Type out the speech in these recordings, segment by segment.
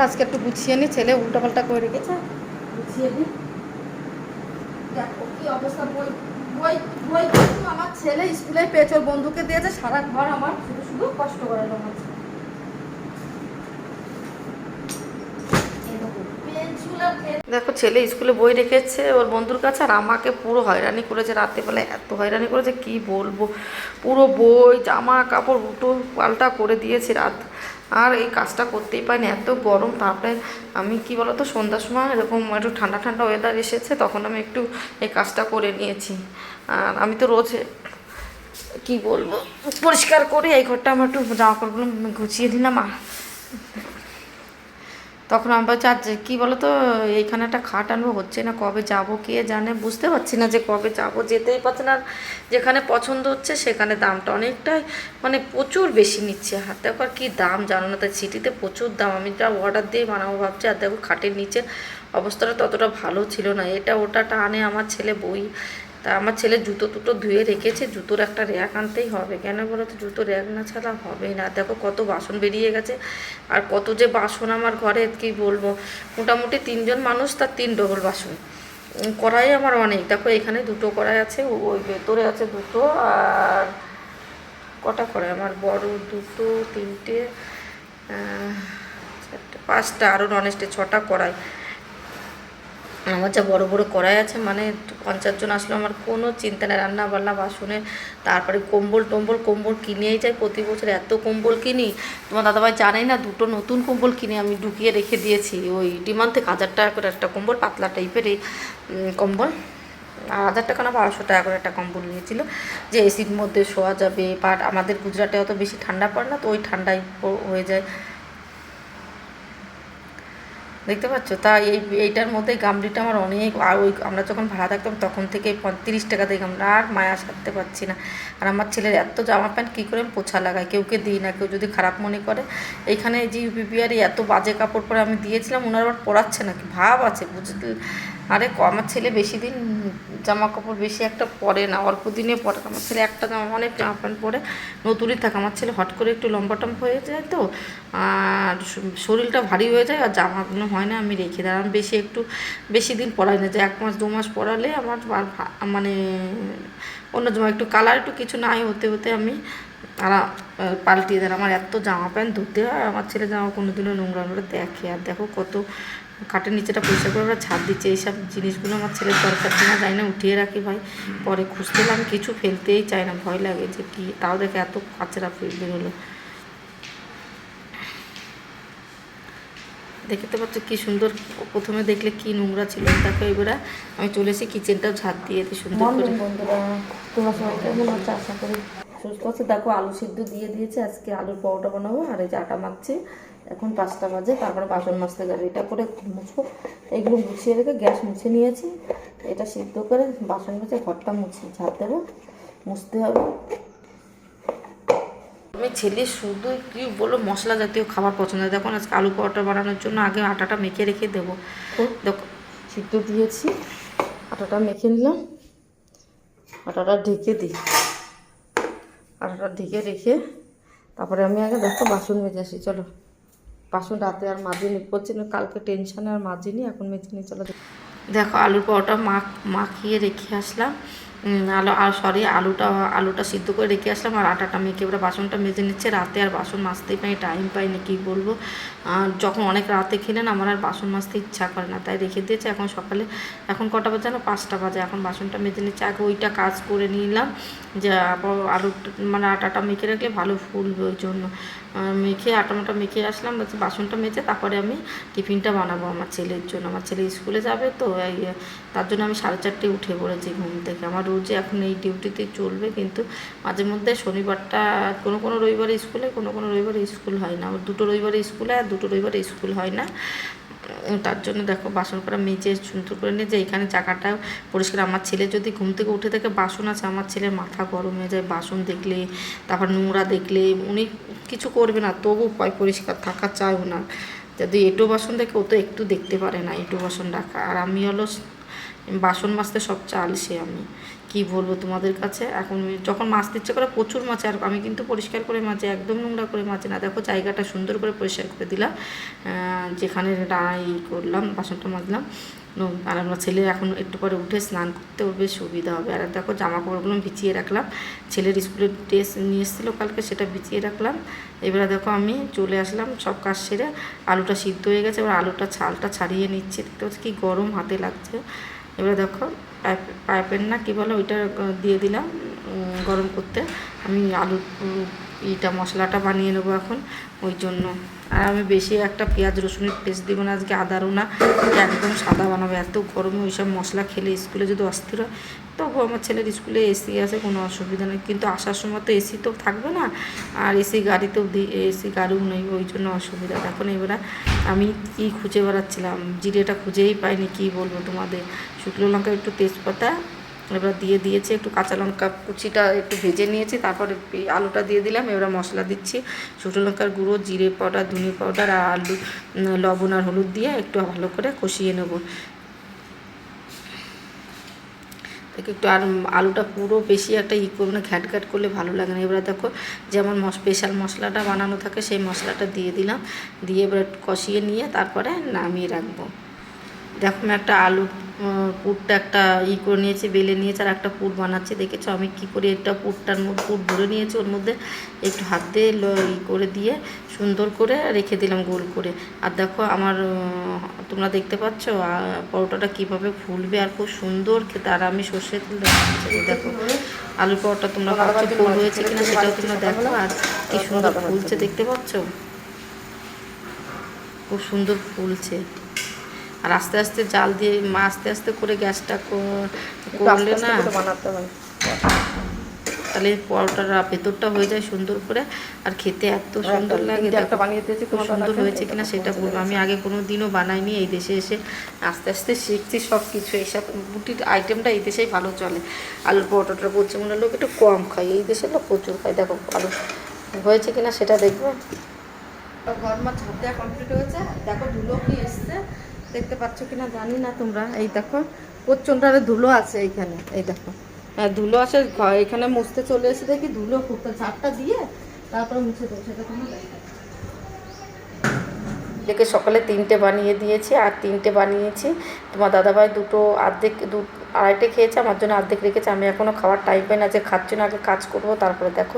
আজকে একটু গুছিয়ে নি, ছেলে উল্টাপাল্টা করে রেখেছে। গুছিয়ে দেখো আমার ছেলে স্কুলে পেয়েছে, ওর বন্ধুকে দিয়েছে, সারা ঘর আমার দেখো, ছেলে স্কুলে বই রেখেছে ওর বন্ধুর কাছে, আর আমাকে পুরো হয়রানি করেছে, রাত্রিবেলায় এত হয়রানি করেছে, কি বলব? পুরো বই, জামা কাপড় উটো পাল্টা করে দিয়েছে রাত আর এই কাজটা করতেই পারিনি, এত গরম, তারপরে আমি কি বলতো, সন্ধ্যার সময় এরকম একটু ঠান্ডা ঠান্ডা ওয়েদার এসেছে, তখন আমি একটু এই কাজটা করে নিয়েছি। আর আমি তো রোজ কি বলব, পরিষ্কার করে এই ঘরটা আমার একটু জামা কাপড়গুলো গুছিয়ে দিলাম, আর তখন আমি বলছি আর কী বলো তো এইখানে একটা খাট আনব, হচ্ছে না কবে যাব, কে জানে, বুঝতে পারছি না যে কবে যাব, যেতেই পারছি না। যেখানে পছন্দ হচ্ছে, সেখানে দামটা অনেকটাই মানে প্রচুর বেশি নিচ্ছে। হাত দেখো আর কী দাম, জানো না, তাই সিটিতে প্রচুর দাম। আমি যা অর্ডার দিয়ে বানাবো ভাবছি, আর দেখো খাটের নিচে অবস্থাটা ততটা ভালো ছিল না। এটা ওটা টানে আমার ছেলে বই তা আমার ছেলে জুতো টুতো ধুয়ে রেখেছে, জুতোর একটা র্যাক আনতেই হবে। কেন বলো তো? জুতো র্যাক না ছাড়া হবেই না। দেখো কত বাসন বেরিয়ে গেছে আর কত যে বাসন আমার ঘরে, কি বলব? মোটামুটি তিনজন মানুষ, তার তিন ডবল বাসন। কড়াই আমার অনেক। দেখো এখানে দুটো কড়াই আছে ওই ভেতরে আছে দুটো আর কটা কড়াই? আমার বড় দুটো, তিনটে পাঁচটা আরও ননেস্টে ছটা কড়াই। আমার যা বড়ো বড়ো কড়াই আছে মানে পঞ্চাশ জন আসলে, আমার কোনো চিন্তা নেই। রান্না বান্না বাসনে তারপরে কম্বল টম্বল, কম্বল কিনেই যাই প্রতি বছর। এত কম্বল কিনি, তোমার দাদাভাই জানেই না, দুটো নতুন কম্বল কিনে আমি ঢুকিয়ে রেখে দিয়েছি। ওই ডিমান্ড থেকে হাজার টাকা করে একটা কম্বল, পাতলা টাইপের এই কম্বল। আর হাজার টাকা না, বারোশো টাকা করে একটা কম্বল নিয়েছিল। যে এসির মধ্যে শোয়া যাবে, বাট আমাদের গুজরাটে অত বেশি ঠান্ডা পড়ে না, তো ওই ঠান্ডায় হয়ে যায়। দেখতে পাচ্ছ? তা এই, এইটার মধ্যে গামলিটা আমার অনেক, আর ওই আমরা যখন ভাড়া থাকতাম তখন থেকে পঁয়ত্রিশ টাকা দিয়ে গামলা, আর মায়া সারতে পারছি না। আর আমার ছেলের এত জামা প্যান্ট কী করে পোছা লাগাই? কেউকে দিই না, কেউ যদি খারাপ মনে করে। এইখানে যে ইউপিপিআরে এত বাজে কাপড় পরে আমি দিয়েছিলাম ওনার আবার পরাচ্ছে নাকি? ভাব আছে, বুঝতে আরে আমার ছেলে বেশি দিন জামা কাপড় বেশি একটা পরে না, অল্প দিনে পরে। আমার ছেলে একটা জামা অনেক জামা প্যান্ট পরে, নতুনই থাকে। আমার ছেলে হট করে একটু লম্বা টম্বা হয়ে যায় তো, আর শরীরটা ভারী হয়ে যায়, আর জামাগুলো হয় না, আমি রেখে দিই। বেশি একটু বেশি দিন পরাই না, যে এক মাস, দু মাস পরালে আমার মানে অন্য জামা, একটু কালার একটু কিছু নাই হতে হতে আমি আর পাল্টিয়ে দেন। আমার এত জামা প্যান্ট ধুতে হয় আমার ছেলে জামা কোনোদিনও নোংরা নোংরা দেখে। আর দেখো কত কাঠের নিচেটা পরিষ্কার করে ওরা ছাদ দিচ্ছে। এইসব জিনিসগুলো আমার ছেলের দরকার কিনা যাই না, উঠিয়ে রাখি ভাই। পরে খুঁজতে আমি কিছু ফেলতেই চাই না, ভয় লাগে যে কি, তাও দেখে এত কাচরা বেরোলো। দেখতে পাচ্ছ কি সুন্দর, প্রথমে দেখলে কি নোংরা ছিল। দেখো এবারে আমি চলে এসে কিচেনটাও ঝাঁট দিয়ে দিই সুন্দর করে। তোমার সবাই কেমন হচ্ছে আশা করি সুস্থ আছে। দেখো, আলু সিদ্ধ দিয়ে দিয়েছে। আজকে আলুর পরোটা বানাবো, আর এই যে আটা মাখছি। এখন পাঁচটা বাজে তারপরে বাসন মাজতে যাবে। এটা করে মুছবো। এগুলো গুছিয়ে রেখে গ্যাস মুছে নিয়েছি। এটা সিদ্ধ করে বাসন মেজে ঘরটা মুছি ঝাঁট দেবো মুছতে হবে। আমি ছেলে শুধু কি বলো মশলা জাতীয় খাবার পছন্দ দেখো আজকে আলু পরোটা বানানোর জন্য আগে আটাটা মেখে রেখে দেবো। দেখো। সিদ্ধ দিয়েছি। আটাটা মেখে নিলাম। আটাটা ঢেকে দিই। আটাটা ঢেকে রেখে তারপরে আমি আগে দেখো বাসন মেজে আসি। চলো। বাসন রাতে আর মাজিনি না কালকে টেনশানে আর মাজিনি, এখন মেঝে নিয়ে চলো দেখো। আলুর পরোটা মাখ মাখিয়ে রেখে আসলাম। আলু, আর সরি আলুটা আলুটা সিদ্ধ করে রেখে আসলাম, আর আটাটা মেখে এবার বাসনটা মেজে নিচ্ছে। রাতে আর বাসন মাজতেই পাই টাইম পাইনি, কী বলব? যখন অনেক রাতে খেলেন, আমার আর বাসন মাজতে ইচ্ছা করে না, তাই রেখে দিয়েছে। এখন সকালে, এখন কটা বাজে না পাঁচটা বাজে, এখন বাসনটা মেজে নিচ্ছে। আগে ওইটা কাজ করে নিলাম, যে আলু মানে আটাটা মেখে রাখলে ভালো ফুলবে ওই জন্য। মেখে আটা মাটা মেখে আসলাম বাসনটা মেজে, তারপরে আমি টিফিনটা বানাবো আমার ছেলের জন্য। আমার ছেলে স্কুলে যাবে তো তার জন্য আমি সাড়ে চারটে উঠে পড়েছি ঘুম থেকে। আমার রোজই এখন এই ডিউটিতে চলবে, কিন্তু মাঝে মধ্যে শনিবারটা কোনো কোনো রবিবারে স্কুলে, কোনো কোনো রবিবারে স্কুল হয় না। দুটো রবিবারে স্কুলে আর দুটো রবিবারে স্কুল হয় না। তার জন্য দেখো বাসন করা মেজে সুন্দর করে নিয়ে যে এখানে জায়গাটা পরিষ্কার। আমার ছেলে যদি ঘুম থেকে উঠে থাকে বাসন আছে, আমার ছেলের মাথা গরম হয়ে যায়, বাসন দেখলে, তারপর নোংরা দেখলে, উনি কিছু করবে না, তবু পয় পরিষ্কার থাকা চায় না যদি এঁটো বাসন দেখে, ও তো একটু দেখতে পারে না, এঁটো বাসন রাখা। আর আমি হলো বাসন মাজতে সবচেয়ে আলসে আমি। কি বলব তোমাদের কাছে? এখন যখন মাছ ইচ্ছে করে প্রচুর মাছ, আর আমি কিন্তু পরিষ্কার করে মাছে, একদম নোংরা করে মাছে না। দেখো জায়গাটা সুন্দর করে পরিষ্কার করে দিলাম। যেখানে ই করলাম, বাসনটা মাজলাম। আর আমার ছেলে এখন একটু পরে উঠে স্নান করতে ওর বেশ সুবিধা হবে। আর দেখো জামা কাপড়গুলো ভিজিয়ে রাখলাম। ছেলের স্কুলের ড্রেস নিয়ে এসেছিল কালকে, সেটা ভিজিয়ে রাখলাম। এবারে দেখো আমি চলে আসলাম, সব কাজ সেরে আলুটা সিদ্ধ হয়ে গেছে। এবার আলুটা ছালটা ছাড়িয়ে নিচ্ছে। দেখতে পাচ্ছি কি গরম হাতে লাগছে। এবারে দেখো পাইপ পাইপের না কী বলে ওইটা দিয়ে দিলাম গরম করতে। আমি আলু উম, ইটা মশলাটা বানিয়ে নেব এখন ওই জন্য। আর আমি বেশি একটা পেঁয়াজ রসুনের পেস্ট দিব না আজকে আদারও না। একদম সাদা বানাবো এত গরমে ওইসব মশলা খেলে স্কুলে যদি অস্থির হয় তবু আমার ছেলের স্কুলে এসি আছে কোনো অসুবিধা নেই। কিন্তু আসার সময় তো এসি তো থাকবে না আর এসি গাড়িতেও এসি গাড়িও নেই ওই জন্য অসুবিধা। এখন এবারে আমি কি খুঁজে বেড়াচ্ছিলাম জিরেটা খুঁজেই পাইনি কি বলব তোমাদের? শুকনো লঙ্কা একটু তেজপাতা এবার দিয়ে দিয়েছি একটু কাঁচা লঙ্কা কুচিটা একটু ভেজে নিয়েছি, তারপরে আলুটা দিয়ে দিলাম, এবার মশলা দিচ্ছি। শুকনো লঙ্কার গুঁড়ো, জিরে পাউডার, ধনে পাউডার আর আলু লবণ আর হলুদ দিয়ে একটু ভালো করে কষিয়ে নেব। দেখো একটু আর আলুটা পুরো বেশি একটা ই করবে না, ঘ্যাট ঘ্যাট করলে ভালো লাগে না। এবার দেখো যেমন স্পেশাল মশলাটা বানানো থাকে, সেই মশলাটা দিয়ে দিলাম। দিয়ে এবার কষিয়ে নিয়ে তারপরে নামিয়ে রাখব। দেখো একটা আলু পুরটা একটা ই করে নিয়েছি বেলে নিয়েছি আর একটা পুর বানাচ্ছি। দেখেছ আমি কি করে একটা পুরটার মধ্যে পুর ভরে নিয়েছি ওর মধ্যে? একটু হাত দিয়ে ল- ই করে দিয়ে সুন্দর করে রেখে দিলাম গোল করে। আর দেখো আমার তোমরা দেখতে পাচ্ছ পরোটাটা কীভাবে ফুলবে আর খুব সুন্দর খেতে। আর আমি সর্ষে তেল দেখো আলুর পরোটা তোমরা ভাবছ গোল হয়েছে কিনা সেটাও তোমরা দেখো। আর কি সুন্দর ফুলছে দেখতে পাচ্ছ? খুব সুন্দর ফুলছে। আর আস্তে আস্তে জাল দিয়ে মা আস্তে আস্তে করে গ্যাসটা করলে না বানাতে হয়। তাহলে পরোটার ভেতরটা হয়ে যায় সুন্দর করে। আর খেতে এত সুন্দর লাগে একটা বানিয়ে দিয়েছি খুব সুন্দর হয়েছে কিনা সেটা বলব। আমি আগে কোনো দিনও বানাইনি এই দেশে এসে। আস্তে আস্তে শিখছি সব কিছু এইসব বুটির আইটেমটা এই দেশেই ভালো চলে। আলুর পরোটাটা পশ্চিমবঙ্গের লোক একটু কম খায়। এই দেশের লোক প্রচুর খায়। দেখো আলু হয়েছে কিনা সেটা দেখবে। ঘর মা ঝাঁপ দেওয়া কমপ্লিট হয়েছে। দেখো ধুলো কি এসছে। দেখতে পাচ্ছ কিনা জানি না তোমরা। এই দেখো প্রচণ্ড ধুলো আছে এইখানে, এই দেখো। হ্যাঁ ধুলো আছে এখানে মুছতে চলে এসে দেখি ধুলো খুব ঝাড়টা দিয়ে তারপরে মুছে দেবো, সেটা তোমরা দেখে। সকালে তিনটে বানিয়ে দিয়েছি, আর তিনটে বানিয়েছি। তোমার দাদাভাই দুটো আর্ধেক, দু আড়াইটে খেয়েছে, আমার জন্য অর্ধেক রেখেছে, আমি এখনও খাওয়ার টাইম পাই না, যে খাচ্ছি না আগে কাজ করব, তারপরে দেখো।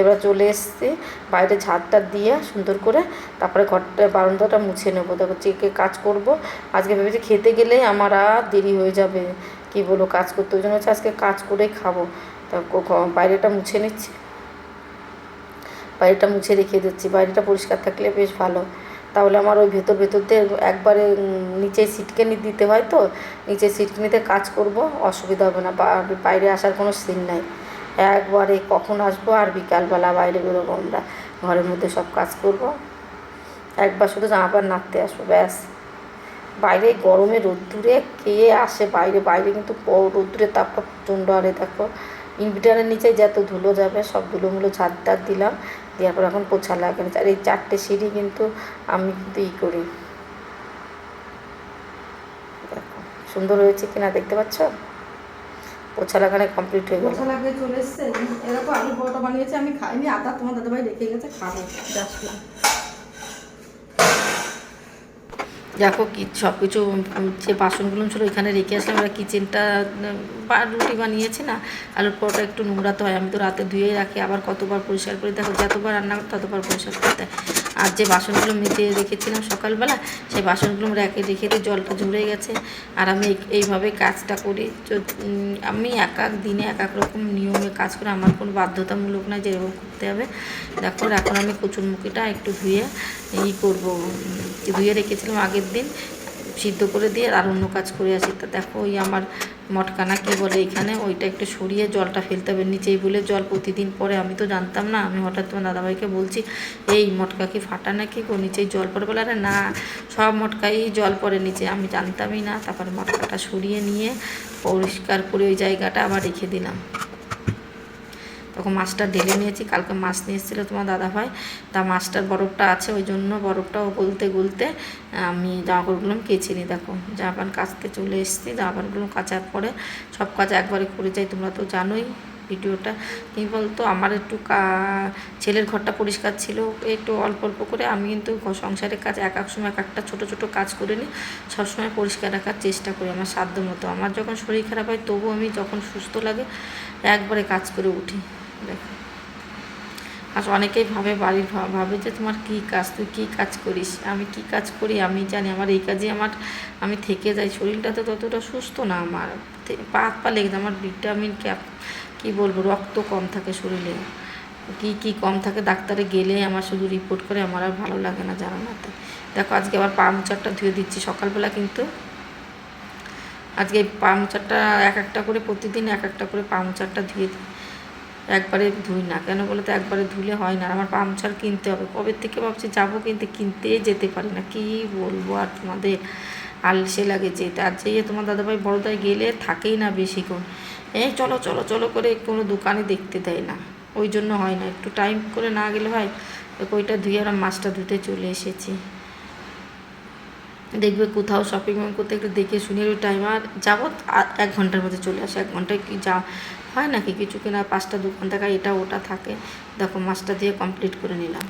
এবার চলে এসেছি, বাইরে ঝাড়টা দিয়ে সুন্দর করে, তারপরে ঘরটা, বারান্দাটা মুছে নেব। দেখো চেকে কাজ করব। আজকে ভেবেছি খেতে গেলেই আমার আর দেরি হয়ে যাবে। কি বলো কাজ করতে, ওই জন্য হচ্ছে আজকে কাজ করেই খাব। তা বাইরেটা মুছে নিচ্ছি। বাইরেটা মুছে রেখে দিচ্ছি। বাইরেটা পরিষ্কার থাকলে বেশ ভালো। তাহলে আমার ওই ভেতর ভেতর দিয়ে একবারে নিচে সিটকেনি দিতে হয় তো, নিচে সিটকেনিতে কাজ করব, অসুবিধা হবে না বাইরে আসার কোনো সিন নাই। একবারে কখন আসব আর বিকালবেলা বাইরে বেরোবো আমরা, ঘরের মধ্যে সব কাজ করব। একবার শুধু জামা প্যান্ট নাড়তে আসব, ব্যাস। বাইরে গরমে রোদ্দুরে কে আসে বাইরে বাইরে কিন্তু রোদ্দুরের তাপটা প্রচণ্ড, আরে দেখো। ইনভিটারের নিচে যত ধুলো যাবে, সব ধুলোমুলো ঝাড় টাড় দিলাম, দেওয়ার পর এখন পোছা লাগে আর এই চারটে সিঁড়ি কিন্তু আমি কিন্তু ই করি। সুন্দর হয়েছে কিনা দেখতে পাচ্ছ? পোছা লাগানো কমপ্লিট হয়ে গেল। লাগিয়ে চলে এসছে। এরকম আলু পরোটা বানিয়েছে, আমি খাইনি। আদা তোমার দাদাভাই রেখে গেছে, খাব। দেখো কি সব কিছু যে বাসনগুলো ছিল ওইখানে রেখে আসলে আমরা কিচেনটা রুটি বানিয়েছি না, আলুর পরোটা একটু নোংরা তো হয় আমি তো রাতে ধুয়ে রাখি, আবার কতবার পরিষ্কার করি, দেখো, যতবার রান্না করি ততবার পরিষ্কার করতে। আর যে বাসনগুলো মেজে রেখেছিলাম সকালবেলা, সেই বাসনগুলো রেখে রেখে দিয়ে জলটা ঝরে গেছে। আর আমি এই- এইভাবে কাজটা করি। আমি এক এক দিনে এক এক রকম নিয়মে কাজ করে। আমার কোনো বাধ্যতামূলক না যে এরকম করতে হবে। দেখো, এখন আমি কচুরমুখিটা একটু ধুয়ে ই করব ধুয়ে রেখেছিলাম আগের দিন। সিদ্ধ করে দিয়ে আর অন্য কাজ করে আসি। তা দেখো ওই আমার মটকানা কী বলে এখানে? ওইটা একটু সরিয়ে জলটা ফেলতে হবে। নিচেই বলে জল প্রতিদিন পরে। আমি তো জানতাম না। আমি হঠাৎ তোমার দাদাভাইকে বলছি, এই মটকা কি ফাটা নাকি গো? নিচেই জল পড়ে বলে, আরে না, সব মটকাই জল পড়ে নিচে। আমি জানতামই না। তারপর মটকাটা সরিয়ে নিয়ে পরিষ্কার করে ওই জায়গাটা আবার রেখে দিলাম। তখন মাছটা ঢেলে নিয়েছি। কালকে মাছ নিয়ে এসেছিল তোমার দাদাভাই। তা মাছটার বরফটা আছে, ওই জন্য বরফটাও গলতে গলতে আমি জামা কাপড়গুলো কেচে নিই। দেখো জামা প্যান্ট কাচতে চলে এসেছি জামা প্যান্টগুলো কাচার পরে সব কাজ একবারে করে যাই, তোমরা তো জানোই ভিডিওটা। কী বলতো, আমার একটু ছেলের ঘরটা পরিষ্কার ছিল, একটু অল্প অল্প করে। আমি কিন্তু সংসারের কাজ এক এক সময় এক একটা ছোটো ছোটো কাজ করে নিই সবসময় পরিষ্কার রাখার চেষ্টা করি আমার সাধ্য মতো আমার যখন শরীর খারাপ হয় তবু আমি যখন সুস্থ লাগে, একবারে কাজ করে উঠি। দেখো। আর অনেকেই ভাবে বাড়ির ভাবে যে তোমার কী কাজ, তুই কী কাজ করিস? আমি কী কাজ করি? আমি জানি আমার এই কাজে আমার, আমি থেকে যাই। শরীরটা তো ততটা সুস্থ না আমার। পা হাত পা লেগে আমার ভিটামিন ক্যাপ, কী বলব, রক্ত কম থাকে শরীরে। কী কী কম থাকে ডাক্তারে গেলে আমার শুধু রিপোর্ট করে, আমার আর ভালো লাগে না জানা না তাই দেখো, আজকে আবার পা মোচারটা ধুয়ে দিচ্ছি সকালবেলা কিন্তু। আজকে পা মোচারটা এক একটা করে প্রতিদিন এক একটা করে পা মোচারটা ধুয়ে দিই। একবারে ধুই না। কেন বলে তো একবারে ধুলে হয় না। আমার পামচার কিনতে হবে। কবে থেকে ভাবছি যাব কিন্তু? কিনতে যেতে পারি না। কি বলব আর তোমাদের? আলসে লাগে যেতে। আর যেয়ে তোমার দাদাভাই বড়দায় গেলে থাকেই না বেশিক্ষণ এই চলো চলো চলো করে কোনো দোকানে দেখতে দেয় না। ওই জন্য হয় না। একটু টাইম করে না গেলে দেখো ওইটা ধুয়ে আর মাছটা ধুতে চলে এসেছি। দেখবে কোথাও শপিং মল করতে একটু দেখে শুনে। একটু টাইম আর যাব এক ঘণ্টার মধ্যে চলে আসে। এক ঘন্টায় কি যা হয় নাকি? কিছু কিনা পাঁচটা দু ঘণ্টা এটা ওটা থাকে। দেখো, মাছটা দিয়ে কমপ্লিট করে নিলাম।